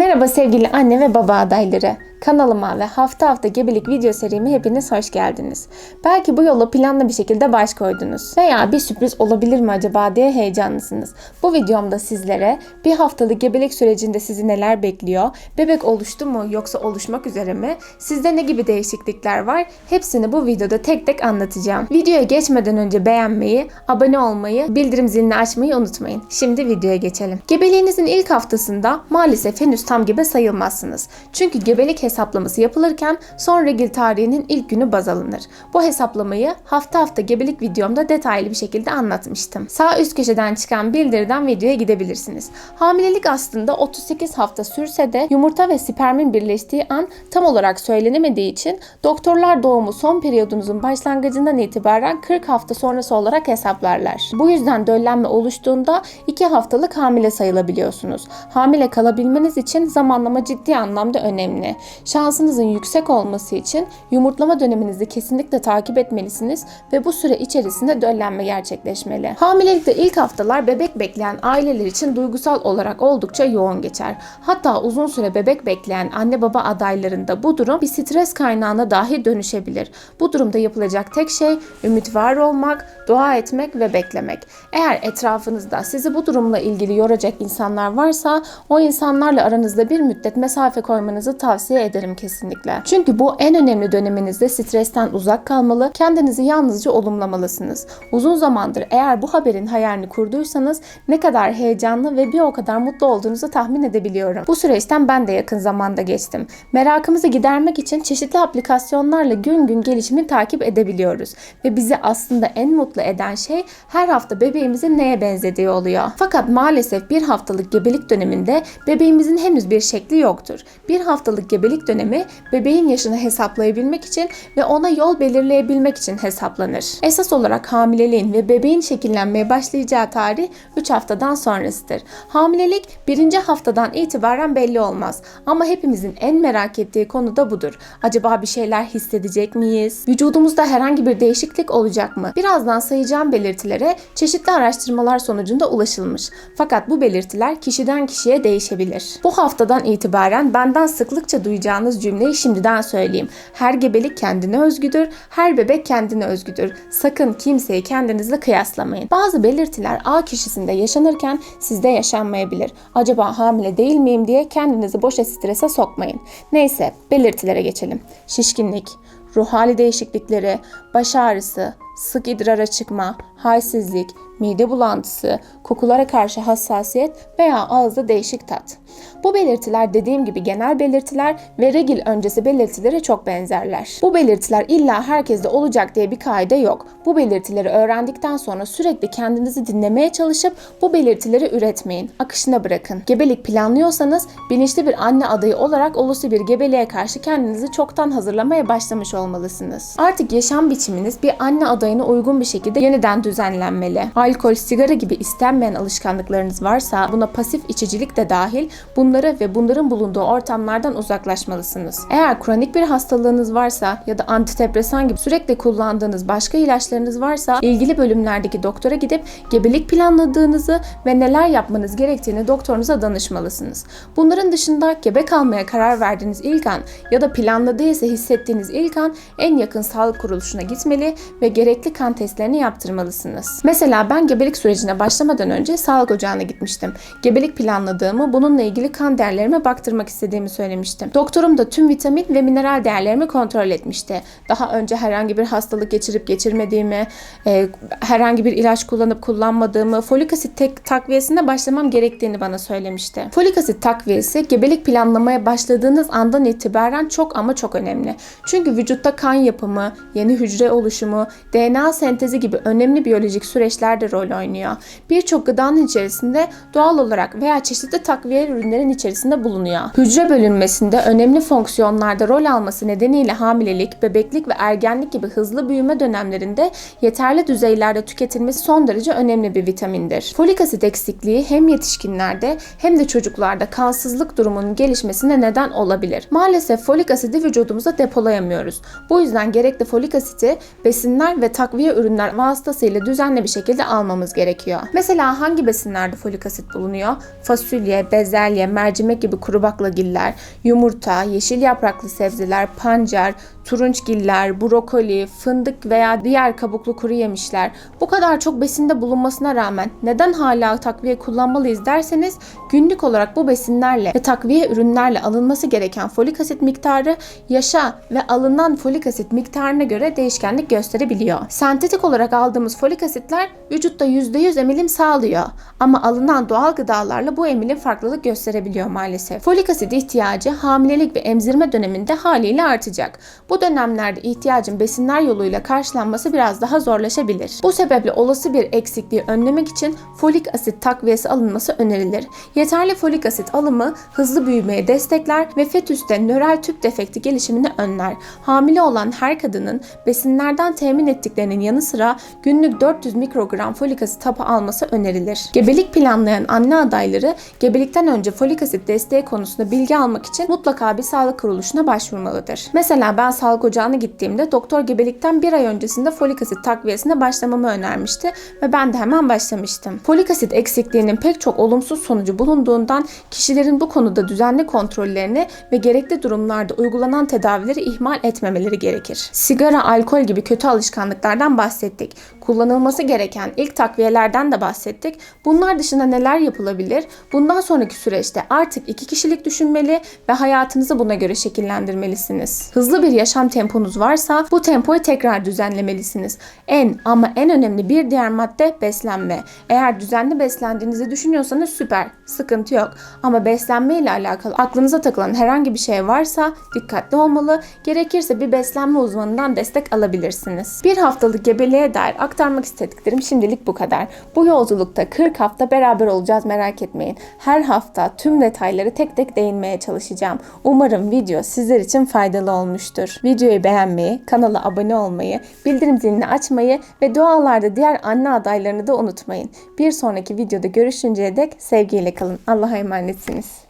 Merhaba sevgili anne ve baba adayları. Kanalıma ve hafta hafta gebelik video serime hepiniz hoş geldiniz. Belki bu yola planlı bir şekilde baş koydunuz. Veya bir sürpriz olabilir mi acaba diye heyecanlısınız. Bu videomda sizlere bir haftalık gebelik sürecinde sizi neler bekliyor, bebek oluştu mu yoksa oluşmak üzere mi, sizde ne gibi değişiklikler var hepsini bu videoda tek tek anlatacağım. Videoya geçmeden önce beğenmeyi, abone olmayı, bildirim zilini açmayı unutmayın. Şimdi videoya geçelim. Gebeliğinizin ilk haftasında maalesef henüz tam gebe sayılmazsınız. Çünkü gebelik hesaplaması yapılırken son regil tarihinin ilk günü baz alınır. Bu hesaplamayı hafta hafta gebelik videomda detaylı bir şekilde anlatmıştım. Sağ üst köşeden çıkan bildiriden videoya gidebilirsiniz. Hamilelik aslında 38 hafta sürse de yumurta ve spermin birleştiği an tam olarak söylenemediği için doktorlar doğumu son periyodunuzun başlangıcından itibaren 40 hafta sonrası olarak hesaplarlar. Bu yüzden döllenme oluştuğunda 2 haftalık hamile sayılabiliyorsunuz. Hamile kalabilmeniz için zamanlama ciddi anlamda önemli. Şansınızın yüksek olması için yumurtlama döneminizi kesinlikle takip etmelisiniz ve bu süre içerisinde döllenme gerçekleşmeli. Hamilelikte ilk haftalar bebek bekleyen aileler için duygusal olarak oldukça yoğun geçer. Hatta uzun süre bebek bekleyen anne baba adaylarında bu durum bir stres kaynağına dahi dönüşebilir. Bu durumda yapılacak tek şey ümit var olmak, dua etmek ve beklemek. Eğer etrafınızda sizi bu durumla ilgili yoracak insanlar varsa o insanlarla aranızda bir müddet mesafe koymanızı tavsiye ederim kesinlikle. Çünkü bu en önemli döneminizde stresten uzak kalmalı, kendinizi yalnızca olumlamalısınız. Uzun zamandır eğer bu haberin hayalini kurduysanız ne kadar heyecanlı ve bir o kadar mutlu olduğunuzu tahmin edebiliyorum. Bu süreçten ben de yakın zamanda geçtim. Merakımızı gidermek için çeşitli aplikasyonlarla gün gün gelişimi takip edebiliyoruz. Ve bizi aslında en mutlu eden şey her hafta bebeğimizin neye benzediği oluyor. Fakat maalesef bir haftalık gebelik döneminde bebeğimizin henüz bir şekli yoktur. Bir haftalık gebelik dönemi bebeğin yaşını hesaplayabilmek için ve ona yol belirleyebilmek için hesaplanır. Esas olarak hamileliğin ve bebeğin şekillenmeye başlayacağı tarih 3 haftadan sonrasıdır. Hamilelik birinci haftadan itibaren belli olmaz. Ama hepimizin en merak ettiği konu da budur. Acaba bir şeyler hissedecek miyiz? Vücudumuzda herhangi bir değişiklik olacak mı? Birazdan sayacağım belirtilere çeşitli araştırmalar sonucunda ulaşılmış. Fakat bu belirtiler kişiden kişiye değişebilir. Bu haftadan itibaren benden sıklıkça duyacağınız cümleyi şimdiden söyleyeyim. Her gebelik kendine özgüdür, her bebek kendine özgüdür. Sakın kimseyi kendinizle kıyaslamayın. Bazı belirtiler A kişisinde yaşanırken sizde yaşanmayabilir. Acaba hamile değil miyim diye kendinizi boşa strese sokmayın. Neyse belirtilere geçelim. Şişkinlik, ruh hali değişiklikleri, baş ağrısı, sık idrara çıkma, halsizlik, mide bulantısı, kokulara karşı hassasiyet veya ağızda değişik tat. Bu belirtiler dediğim gibi genel belirtiler ve regil öncesi belirtilere çok benzerler. Bu belirtiler illa herkeste olacak diye bir kaide yok. Bu belirtileri öğrendikten sonra sürekli kendinizi dinlemeye çalışıp bu belirtileri üretmeyin. Akışına bırakın. Gebelik planlıyorsanız bilinçli bir anne adayı olarak olası bir gebeliğe karşı kendinizi çoktan hazırlamaya başlamış olmalısınız. Artık yaşam biçiminiz bir anne adayına uygun bir şekilde yeniden düzenlenmeli. Alkol, sigara gibi istenmeyen alışkanlıklarınız varsa buna pasif içicilik de dahil bunları ve bunların bulunduğu ortamlardan uzaklaşmalısınız. Eğer kronik bir hastalığınız varsa ya da antidepresan gibi sürekli kullandığınız başka ilaçlarınız varsa ilgili bölümlerdeki doktora gidip gebelik planladığınızı ve neler yapmanız gerektiğini doktorunuza danışmalısınız. Bunların dışında gebe kalmaya karar verdiğiniz ilk an ya da planladıysa hissettiğiniz ilk an en yakın sağlık kuruluşuna gitmeli ve gerekli kan testlerini yaptırmalısınız. Mesela ben gebelik sürecine başlamadan önce sağlık ocağına gitmiştim. Gebelik planladığımı, bununla ilgili kan değerlerime baktırmak istediğimi söylemiştim. Doktorum da tüm vitamin ve mineral değerlerimi kontrol etmişti. Daha önce herhangi bir hastalık geçirip geçirmediğimi, e, herhangi bir ilaç kullanıp kullanmadığımı, folik asit tek takviyesine başlamam gerektiğini bana söylemişti. Folik asit takviyesi gebelik planlamaya başladığınız andan itibaren çok ama çok önemli. Çünkü vücutta kan yapımı, yeni hücre oluşumu, DNA sentezi gibi önemli biyolojik süreçlerde rol oynuyor. Birçok gıdanın içerisinde doğal olarak veya çeşitli takviye ürünlerin içerisinde bulunuyor. Hücre bölünmesinde önemli fonksiyonlarda rol alması nedeniyle hamilelik, bebeklik ve ergenlik gibi hızlı büyüme dönemlerinde yeterli düzeylerde tüketilmesi son derece önemli bir vitamindir. Folik asit eksikliği hem yetişkinlerde hem de çocuklarda kansızlık durumunun gelişmesine neden olabilir. Maalesef folik asidi vücudumuza depolayamıyoruz. Bu yüzden gerekli folik asiti besinler ve takviye ürünler vasıtasıyla düzenli bir şekilde almamız gerekiyor. Mesela hangi besinlerde folik asit bulunuyor? Fasulye, bezelye, mercimek gibi kuru baklagiller, yumurta, yeşil yapraklı sebzeler, pancar, turunçgiller, brokoli, fındık veya diğer kabuklu kuru yemişler. Bu kadar çok besinde bulunmasına rağmen neden hala takviye kullanmalıyız derseniz günlük olarak bu besinlerle ve takviye ürünlerle alınması gereken folik asit miktarı yaşa ve alınan folik asit miktarına göre değişkenlik gösterebiliyor. Sentetik olarak aldığımız folik asitler vücutta %100 emilim sağlıyor ama alınan doğal gıdalarla bu emilim farklılık gösterebiliyor maalesef. Folik asit ihtiyacı hamilelik ve emzirme döneminde haliyle artacak. Bu dönemlerde ihtiyacın besinler yoluyla karşılanması biraz daha zorlaşabilir. Bu sebeple olası bir eksikliği önlemek için folik asit takviyesi alınması önerilir. Yeterli folik asit alımı hızlı büyümeye destekler ve fetüste nöral tüp defekti gelişimini önler. Hamile olan her kadının besinlerden temin ettiklerinin yanı sıra günlük 400 mikrogram folik asit hapı alması önerilir. Gebelik planlayan anne adayları gebelikten önce folik asit desteği konusunda bilgi almak için mutlaka bir sağlık kuruluşuna başvurmalıdır. Mesela ben sağlık ocağına gittiğimde doktor gebelikten bir ay öncesinde folik asit takviyesine başlamamı önermişti ve ben de hemen başlamıştım. Folik asit eksikliğinin pek çok olumsuz sonucu bulunduğundan kişilerin bu konuda düzenli kontrollerini ve gerekli durumlarda uygulanan tedavileri ihmal etmemeleri gerekir. Sigara, alkol gibi kötü alışkanlıklardan bahsettik. Kullanılması gereken ilk takviyelerden de bahsettik. Bunlar dışında neler yapılabilir? Bundan sonraki süreçte artık iki kişilik düşünmeli ve hayatınızı buna göre şekillendirmelisiniz. Hızlı bir yaşam temponuz varsa bu tempoyu tekrar düzenlemelisiniz. En ama en önemli bir diğer madde beslenme. Eğer düzenli beslendiğinizi düşünüyorsanız süper, sıkıntı yok. Ama beslenme ile alakalı aklınıza takılan herhangi bir şey varsa dikkatli olmalı. Gerekirse bir beslenme uzmanından destek alabilirsiniz. Bir haftalık gebeliğe dair aktarmak istediklerim şimdilik bu kadar. Bu yolculukta 40 hafta beraber olacağız merak etmeyin. Her hafta tüm detayları tek tek değinmeye çalışacağım. Umarım video sizler için faydalı olmuştur. Videoyu beğenmeyi, kanala abone olmayı, bildirim zilini açmayı ve dualarda diğer anne adaylarını da unutmayın. Bir sonraki videoda görüşünceye dek sevgiyle kalın. Allah'a emanetsiniz.